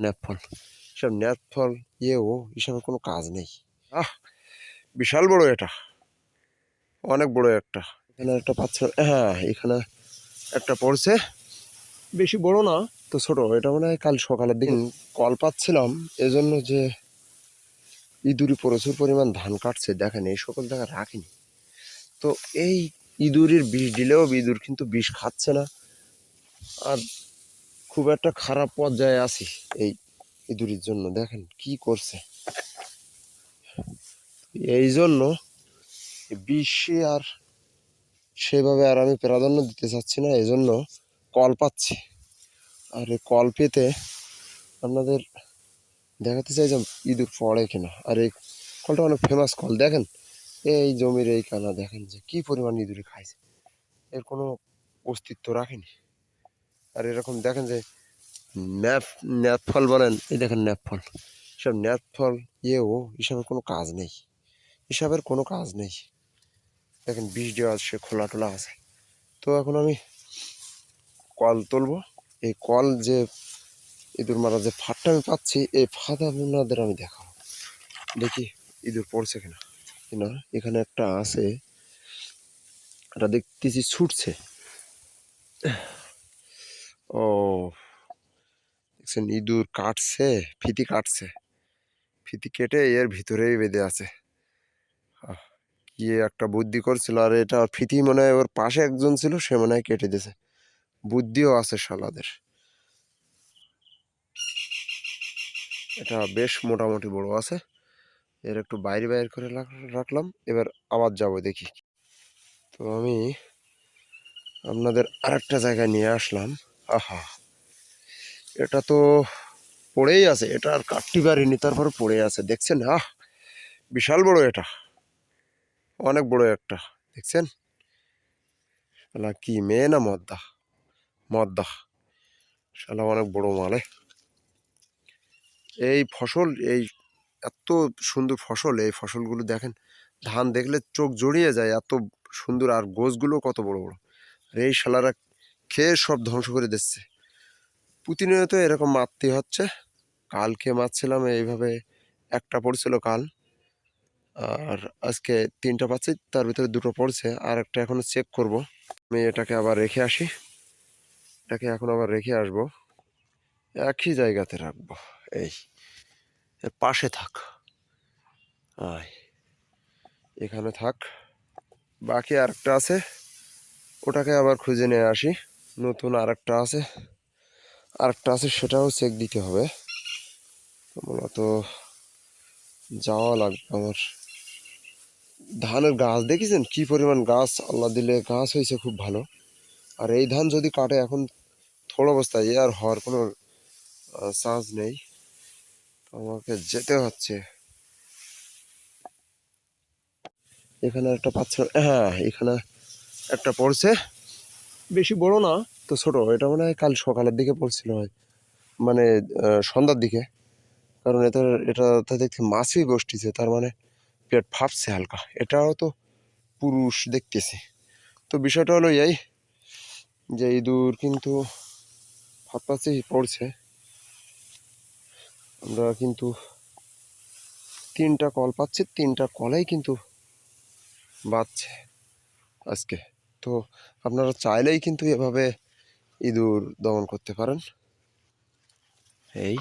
Nap ফল সব nap ফল ইয়েও এসবের কোনো কাজ নেই। আহ, বিশাল বড় এটা। অনেক বড় একটা। এখানে একটা পাচ্ছ হ্যাঁ এখানে একটা পড়ছে। বেশি বড় না, তো ছোট। এটা মনে হয় কাল সকালের দিন কল পাচ্ছিলাম। এজন্য যে ইঁদুরি প্রচুর পরিমাণ ধান কাটছে, দেখেন, এই সকল জায়গায় রাখিনি। তো এই ইঁদুরির বিষ দিলেও ইঁদুর কিন্তু বিষ খাচ্ছে না। আর খুব একটা খারাপ পর্যায়ে আছি এই ইঁদুরির জন্য। দেখেন কি করছে। এই জন্য বিষে আর সেভাবে আর আমি প্রাধান্য দিতে চাচ্ছি না এই জন্য কল পাচ্ছি। আর এই কল পেতে আপনাদের দেখাতে চাই যে ইঁদুর পড়ে কিনা। আর এই কলটা অনেক ফেমাস কল। দেখেন, এই জমির এই কানা দেখেন যে কি পরিমাণ ইঁদুরে খাইছে। এর কোনো অস্তিত্ব রাখেনি। আর এরকম দেখেন যে ন্যাপ ন্যাপ ফল বলেন, এই দেখেন ন্যাপ ফল সব ন্যাপ ফল ইয়েও এসবের কোনো কাজ নেই। এসবের কোনো কাজ নেই। দেখেন বিষ দেওয়া আছে, খোলা টোলা আছে। তো এখন আমি কল তুলবো। এই কল যে ইঁদুর মারা যে ফাটটা আমি পাচ্ছি, এই ফাঁদ আপনাদের আমি দেখাবো। দেখি ইঁদুর পড়ছে কিনা। কিনা এখানে একটা আছে, এটা দেখতেছি ছুটছে। ও, দেখছেন ইঁদুর কাটছে, ফিতি কাটছে। ফিতি কেটে এর ভিতরেই বেঁধে আছে। কি একটা বুদ্ধি করছিল। আর এটা ফিতি মনে হয় ওর পাশে একজন ছিল, সে মনে হয় কেটে দিয়েছে। বুদ্ধিও আছে শালাদের। এটা বেশ মোটামুটি বড় আছে। এর একটু বাইরে বাইরে করে রাখ- রাখলাম। এবার আবার যাব দেখি। তো আমি আপনাদের আরেকটা জায়গায় নিয়ে আসলাম। আহা। এটা তো পড়েই আছে, এটা আর কাটতে পারিনি, তারপর পড়ে আছে, দেখছেন? আহ, বিশাল বড় এটা। অনেক বড় একটা, দেখছেন? শালা, কি মেয়ে না মদ্দা? মদ্দা। শালা, অনেক বড় মালে এই ফসল, এই এত সুন্দর ফসল, এই ফসলগুলো দেখেন, ধান দেখলে চোখ জড়িয়ে যায়, এত সুন্দর, আর গোছগুলো কত বড় বড়। আর এই শালারা খেয়ে সব ধ্বংস করে দিচ্ছে। প্রতিনিয়ত এরকম মারতে হচ্ছে। কালকে মারছিলাম, এইভাবে একটা পড়ছিল কাল। আর আজকে তিনটা পাচ্ছি, তার ভিতরে দুটো পড়ছে। আর একটা এখনও চেক করব। আমি এটাকে আবার রেখে আসি। এটাকে এখন আবার রেখে আসব। একই জায়গাতে রাখব। এই পাশে থাক। এখানে থাক। বাকি আরেকটা আছে। ওটাকে আবার খুঁজে নিয়ে আসি। নতুন আরেকটা আছে। আরেকটা আছে, সেটাও চেক দিতে হবে। মূলত যাওয়া লাগবে আমার। ধানের গাছ, দেখেছেন কি পরিমাণ গাছ? আল্লাহ দিলে গাছ হয়েছে খুব ভালো। আর এই ধান যদি কাটে, এখন থোড় অবস্থায় আর হওয়ার কোনো চান্স নেই। আমাকে যেতে হচ্ছে। এখানে একটা পাচ্ছ হ্যাঁ এখানে একটা পড়ছে। বেশি বড় না, তো ছোট। এটা মনে হয় কাল সকালের দিকে পড়ছিল হয়। মানে সন্ধ্যার দিকে। কারণ এটা এটাতে দেখতে মাছই বসতেছে তার মানে পেট ফাঁপছে হালকা। এটাও তো পুরুষ দেখতেছি। তো বিষয়টা হলো এই, যে ইঁদুর কিন্তু ফাঁপাচ্ছি পড়ছে। আমরা কিন্তু তিনটা কল পাচ্ছি, তিনটা কলেই কিন্তু বাজছে আজকে। তো আপনারা চাইলেই কিন্তু এভাবে ইঁদুর দমন করতে পারেন। এই।